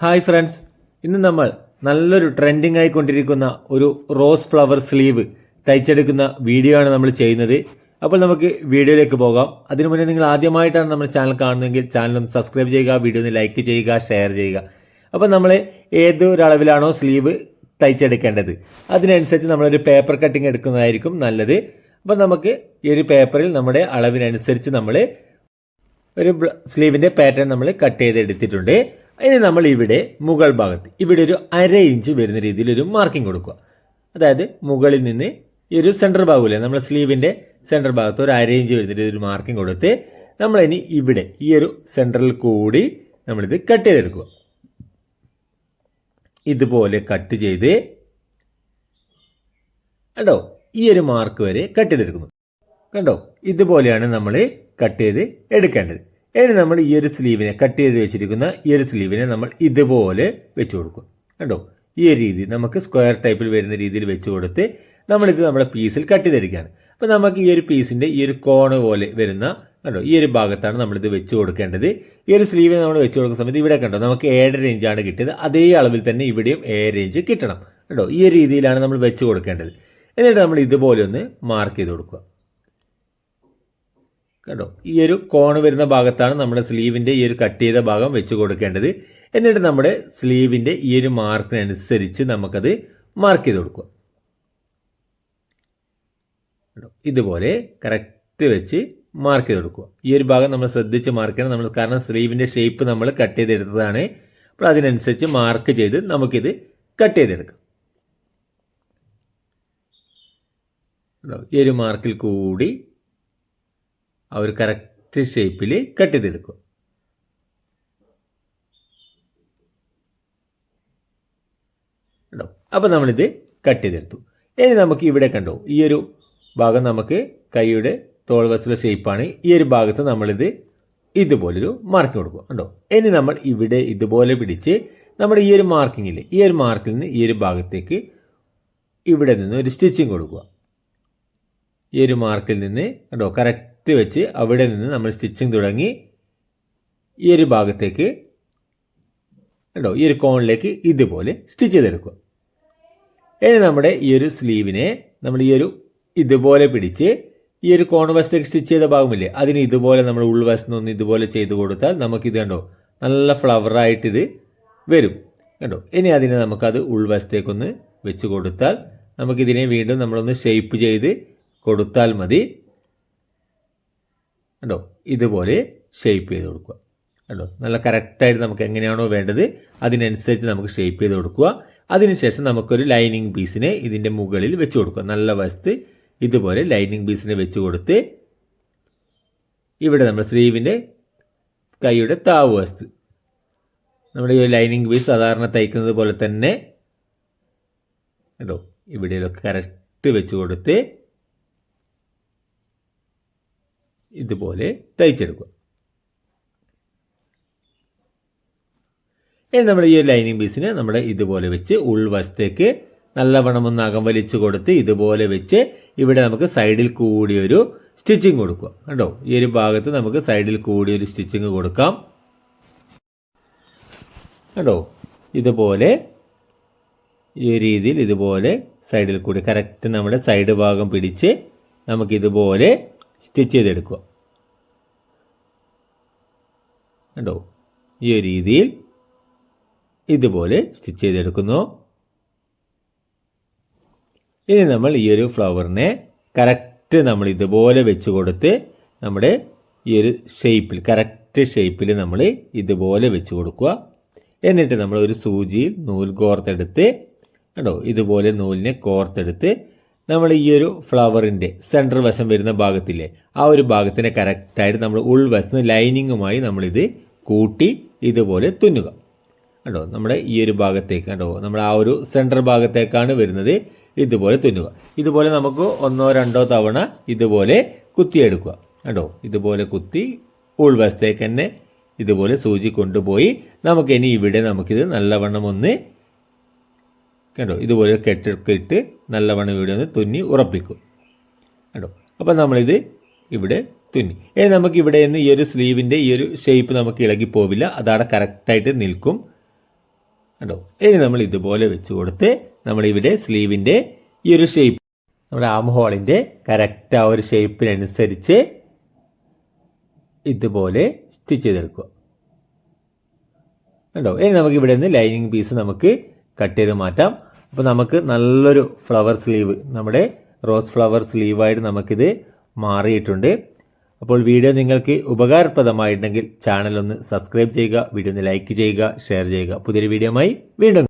Hi friends. ഇന്ന് നമ്മൾ നല്ലൊരു ട്രെൻഡിങ് ആയിക്കൊണ്ടിരിക്കുന്ന ഒരു റോസ് ഫ്ലവർ സ്ലീവ് തയ്ച്ചെടുക്കുന്ന വീഡിയോ ആണ് നമ്മൾ ചെയ്യുന്നത്. അപ്പോൾ നമുക്ക് വീഡിയോയിലേക്ക് പോകാം. അതിനു മുന്നേ നിങ്ങൾ ആദ്യമായിട്ടാണ് നമ്മുടെ ചാനൽ കാണുന്നതെങ്കിൽ ചാനലും സബ്സ്ക്രൈബ് ചെയ്യുക വീഡിയോ ഒന്ന് ലൈക്ക് ചെയ്യുക ഷെയർ ചെയ്യുക. അപ്പോൾ നമ്മൾ ഏതൊരളവിലാണോ സ്ലീവ് തയ്ച്ചെടുക്കേണ്ടത്? അതിനനുസരിച്ച് നമ്മളൊരു പേപ്പർ കട്ടിങ് എടുക്കുന്നതായിരിക്കും നല്ലത്. അപ്പോൾ നമുക്ക് ഈ ഒരു പേപ്പറിൽ നമ്മുടെ അളവിനനുസരിച്ച് നമ്മൾ ഒരു സ്ലീവിന്റെ പാറ്റേൺ നമ്മൾ കട്ട് ചെയ്തെടുത്തിട്ടുണ്ട്. ഇനി നമ്മൾ ഇവിടെ മുകൾ ഭാഗത്ത് ഇവിടെ ഒരു അര ഇഞ്ച് വരുന്ന രീതിയിൽ ഒരു മാർക്കിംഗ് കൊടുക്കുക. അതായത് മുകളിൽ നിന്ന് ഈ ഒരു സെന്റർ ഭാഗമില്ലേ നമ്മുടെ സ്ലീവിന്റെ സെന്റർ ഭാഗത്ത് ഒരു അര ഇഞ്ച് വരുന്ന രീതിയിൽ ഒരു മാർക്കിംഗ് കൊടുത്ത് നമ്മളിനി ഇവിടെ ഈ ഒരു സെന്ററിൽ കൂടി നമ്മളിത് കട്ട് ചെയ്തെടുക്കുക. ഇതുപോലെ കട്ട് ചെയ്ത് കണ്ടോ ഈ ഒരു മാർക്ക് വരെ കട്ട് ചെയ്തെടുക്കുന്നു. കണ്ടോ ഇതുപോലെയാണ് നമ്മൾ കട്ട് ചെയ്ത് എടുക്കേണ്ടത്. ഇനി നമ്മൾ ഈ ഒരു സ്ലീവിനെ കട്ട് ചെയ്ത് വെച്ചിരിക്കുന്ന ഈ ഒരു സ്ലീവിനെ നമ്മൾ ഇതുപോലെ വെച്ച് കൊടുക്കും. കണ്ടോ? ഈ ഒരു രീതി നമുക്ക് സ്ക്വയർ ടൈപ്പിൽ വരുന്ന രീതിയിൽ വെച്ച് കൊടുത്ത് നമ്മളിത് നമ്മുടെ പീസിൽ കട്ട് ചെയ്തെടുക്കുകയാണ് അപ്പോൾ നമുക്ക് ഈ ഒരു പീസിന്റെ ഈ ഒരു കോണ് പോലെ വരുന്ന കണ്ടോ? ഈ ഒരു ഭാഗത്താണ് നമ്മളിത് വെച്ച് കൊടുക്കേണ്ടത്. ഈ ഒരു സ്ലീവ് നമ്മൾ വെച്ച് കൊടുക്കുന്ന സമയത്ത് ഇവിടെ കണ്ടോ? നമുക്ക് ഏഴ് റേഞ്ചാണ് കിട്ടിയത്. അതേ അളവിൽ തന്നെ ഇവിടെയും ഏഴ് റേഞ്ച് കിട്ടണം. കണ്ടോ? ഈ ഒരു രീതിയിലാണ് നമ്മൾ വെച്ച് കൊടുക്കേണ്ടത്. എന്നിട്ട് നമ്മൾ ഇതുപോലെ ഒന്ന് മാർക്ക് ചെയ്ത് കൊടുക്കുക. കണ്ടോ? ഈ ഒരു കോണ് വരുന്ന ഭാഗത്താണ് നമ്മുടെ സ്ലീവിന്റെ ഈ ഒരു കട്ട് ചെയ്ത ഭാഗം വെച്ച് കൊടുക്കേണ്ടത്. എന്നിട്ട് നമ്മുടെ സ്ലീവിന്റെ ഈ ഒരു മാർക്കിനനുസരിച്ച് നമുക്കത് മാർക്ക് ചെയ്ത് കൊടുക്കുക. ഇതുപോലെ കറക്റ്റ് വെച്ച് മാർക്ക് ചെയ്ത് കൊടുക്കുക. ഈ ഒരു ഭാഗം നമ്മൾ ശ്രദ്ധിച്ച് മാർക്ക് ചെയ്യണം. നമ്മൾ കാരണം സ്ലീവിന്റെ ഷേപ്പ് നമ്മൾ കട്ട് ചെയ്തെടുത്തതാണ്. അപ്പോൾ അതിനനുസരിച്ച് മാർക്ക് ചെയ്ത് നമുക്കിത് കട്ട് ചെയ്തെടുക്കാം. ഈ ഒരു മാർക്കിൽ കൂടി ഒരു കറക്റ്റ് ഷേപ്പിൽ കട്ട് ചെയ്തെടുക്കും. കേട്ടോ അപ്പോൾ നമ്മളിത് കട്ട് ചെയ്തെടുത്തു. ഇനി നമുക്ക് ഇവിടെ കണ്ടോ ഈ ഒരു ഭാഗം നമുക്ക് കൈയുടെ തോൾ വശത്തുള്ള ഷേപ്പാണ് ഈ ഒരു ഭാഗത്ത് നമ്മളിത് ഇതുപോലൊരു മാർക്കിംഗ് കൊടുക്കും. കണ്ടോ? ഇനി നമ്മൾ ഇവിടെ ഇതുപോലെ പിടിച്ച് നമ്മുടെ ഈ ഒരു മാർക്കിങ്ങിൽ ഈ ഒരു മാർക്കിൽ നിന്ന് ഈ ഒരു ഭാഗത്തേക്ക് ഇവിടെ നിന്ന് ഒരു സ്റ്റിച്ചിങ് കൊടുക്കുക. ഈ ഒരു മാർക്കിൽ നിന്ന് കണ്ടോ കറക്റ്റ് വെച്ച് അവിടെ നിന്ന് നമ്മൾ സ്റ്റിച്ചിങ് തുടങ്ങി ഈ ഒരു ഭാഗത്തേക്ക് കണ്ടോ? ഈ ഒരു കോണിലേക്ക് ഇതുപോലെ സ്റ്റിച്ച് ചെയ്തെടുക്കുക. ഇനി നമ്മുടെ ഈ ഒരു സ്ലീവിനെ നമ്മൾ ഈ ഒരു ഇതുപോലെ പിടിച്ച് ഈ ഒരു കോൺ വശത്തേക്ക് സ്റ്റിച്ച് ചെയ്ത ഭാഗമില്ലേ? അതിന് ഇതുപോലെ നമ്മൾ ഉൾവശത്ത് നിന്ന് ഇതുപോലെ ചെയ്ത് കൊടുത്താൽ നമുക്കിത് കണ്ടോ? നല്ല ഫ്ലവറായിട്ടിത് വരും. കണ്ടോ? ഇനി അതിനെ നമുക്കത് ഉൾവശത്തേക്കൊന്ന് വെച്ച് കൊടുത്താൽ നമുക്കിതിനെ വീണ്ടും നമ്മളൊന്ന് ഷേപ്പ് ചെയ്ത് കൊടുത്താൽ മതി. കണ്ടോ? ഇതുപോലെ ഷേപ്പ് ചെയ്ത് കൊടുക്കുക. കണ്ടോ? നല്ല കറക്റ്റായിട്ട് നമുക്ക് എങ്ങനെയാണോ വേണ്ടത് അതിനനുസരിച്ച് നമുക്ക് ഷേപ്പ് ചെയ്ത് കൊടുക്കുക. അതിനുശേഷം നമുക്കൊരു ലൈനിങ് പീസിനെ ഇതിന്റെ മുകളിൽ വെച്ച് കൊടുക്കുക. നല്ല വശത്ത് ഇതുപോലെ ലൈനിങ് പീസിനെ വെച്ച് കൊടുത്ത് ഇവിടെ നമ്മുടെ സ്ലീവിന്റെ കൈയുടെ താവ് വശത്ത് നമ്മുടെ ഈ ലൈനിങ് പീസ് സാധാരണ തയ്ക്കുന്നത് പോലെ തന്നെ കേട്ടോ ഇവിടെയൊക്കെ കറക്റ്റ് വെച്ച് കൊടുത്ത് ഇതുപോലെ തയ്ച്ചെടുക്കുക. ഇനി നമ്മൾ ഈ ഒരു ലൈനിങ് പീസിന് നമ്മൾ ഇതുപോലെ വെച്ച് ഉൾവശത്തേക്ക് നല്ലവണ്ണം ഒന്ന് അകം വലിച്ചു കൊടുത്ത് ഇതുപോലെ വെച്ച് ഇവിടെ നമുക്ക് സൈഡിൽ കൂടി ഒരു സ്റ്റിച്ചിങ് കൊടുക്കുക. കണ്ടോ? ഈ ഒരു ഭാഗത്ത് നമുക്ക് സൈഡിൽ കൂടി ഒരു സ്റ്റിച്ചിങ് കൊടുക്കാം. കണ്ടോ? ഇതുപോലെ ഈ രീതിയിൽ ഇതുപോലെ സൈഡിൽ കൂടി കറക്റ്റ് നമ്മുടെ സൈഡ് ഭാഗം പിടിച്ച് നമുക്കിതുപോലെ സ്റ്റിച്ച് ചെയ്തെടുക്കുക. കണ്ടോ? ഈ ഒരു രീതിയിൽ ഇതുപോലെ സ്റ്റിച്ച് ചെയ്തെടുക്കുന്നു. ഇനി നമ്മൾ ഈ ഒരു ഫ്ലവറിനെ കറക്റ്റ് നമ്മൾ ഇതുപോലെ വെച്ച് കൊടുത്ത് നമ്മുടെ ഈ ഒരു ഷേപ്പിൽ കറക്റ്റ് ഷേപ്പിൽ നമ്മൾ ഇതുപോലെ വെച്ച് കൊടുക്കുക. എന്നിട്ട് നമ്മൾ ഒരു സൂചിയിൽ നൂൽ കോർത്തെടുത്ത് കണ്ടോ? ഇതുപോലെ നൂലിനെ കോർത്തെടുത്ത് നമ്മൾ ഈ ഒരു ഫ്ലവറിന്റെ സെന്റർ വശം വരുന്ന ഭാഗത്തില്ലേ ആ ഒരു ഭാഗത്തിനെ കറക്റ്റായിട്ട് നമ്മൾ ഉൾവശത്ത് ലൈനിങ്ങുമായി നമ്മളിത് കൂട്ടി ഇതുപോലെ തുന്നുക. കണ്ടോ? നമ്മുടെ ഈ ഒരു ഭാഗത്തേക്ക് കണ്ടോ? നമ്മൾ ആ ഒരു സെന്റർ ഭാഗത്തേക്കാണ് വരുന്നത് ഇതുപോലെ തുന്നുക. ഇതുപോലെ നമുക്ക് ഒന്നോ രണ്ടോ തവണ ഇതുപോലെ കുത്തിയെടുക്കുക. കണ്ടോ? ഇതുപോലെ കുത്തി ഉൾവശത്തേക്ക് തന്നെ ഇതുപോലെ സൂചി കൊണ്ടുപോയി നമുക്കിനി ഇവിടെ നമുക്കിത് നല്ലവണ്ണം ഒന്ന് കണ്ടോ? ഇതുപോലെ കെട്ടൊക്കെ ഇട്ട് നല്ലവണ്ണം ഇവിടെ ഒന്ന് തുന്നി ഉറപ്പിക്കും. കണ്ടോ? അപ്പോൾ നമ്മളിത് ഇവിടെ തുന്നി. ഇനി നമുക്ക് ഇവിടെ നിന്ന് ഈ ഒരു സ്ലീവിന്റെ ഈ ഒരു ഷേപ്പ് നമുക്ക് ഇളകി പോവില്ല. അതവിടെ കറക്റ്റായിട്ട് നിൽക്കും. കണ്ടോ? ഇനി നമ്മൾ ഇതുപോലെ വെച്ച് കൊടുത്ത് നമ്മളിവിടെ സ്ലീവിന്റെ ഈ ഒരു ഷേപ്പ് നമ്മുടെ ആം ഹോളിന്റെ കറക്റ്റ് ആ ഒരു ഷേപ്പിനനുസരിച്ച് ഇതുപോലെ സ്റ്റിച്ച് ചെയ്തെടുക്കുക. കണ്ടോ? ഇനി നമുക്ക് ഇവിടെ നിന്ന് ലൈനിങ് പീസ് നമുക്ക് കട്ട് ചെയ്ത് മാറ്റാം. അപ്പോൾ നമുക്ക് നല്ലൊരു ഫ്ലവർ സ്ലീവ് നമ്മുടെ റോസ് ഫ്ലവർ സ്ലീവായിട്ട് നമുക്കിത് മാറിയിട്ടുണ്ട്. അപ്പോൾ വീഡിയോ നിങ്ങൾക്ക് ഉപകാരപ്രദമായിട്ടുണ്ടെങ്കിൽ ചാനൽ ഒന്ന് സബ്സ്ക്രൈബ് ചെയ്യുക വീഡിയോ ഒന്ന് ലൈക്ക് ചെയ്യുക ഷെയർ ചെയ്യുക. പുതിയൊരു വീഡിയോയുമായി വീണ്ടും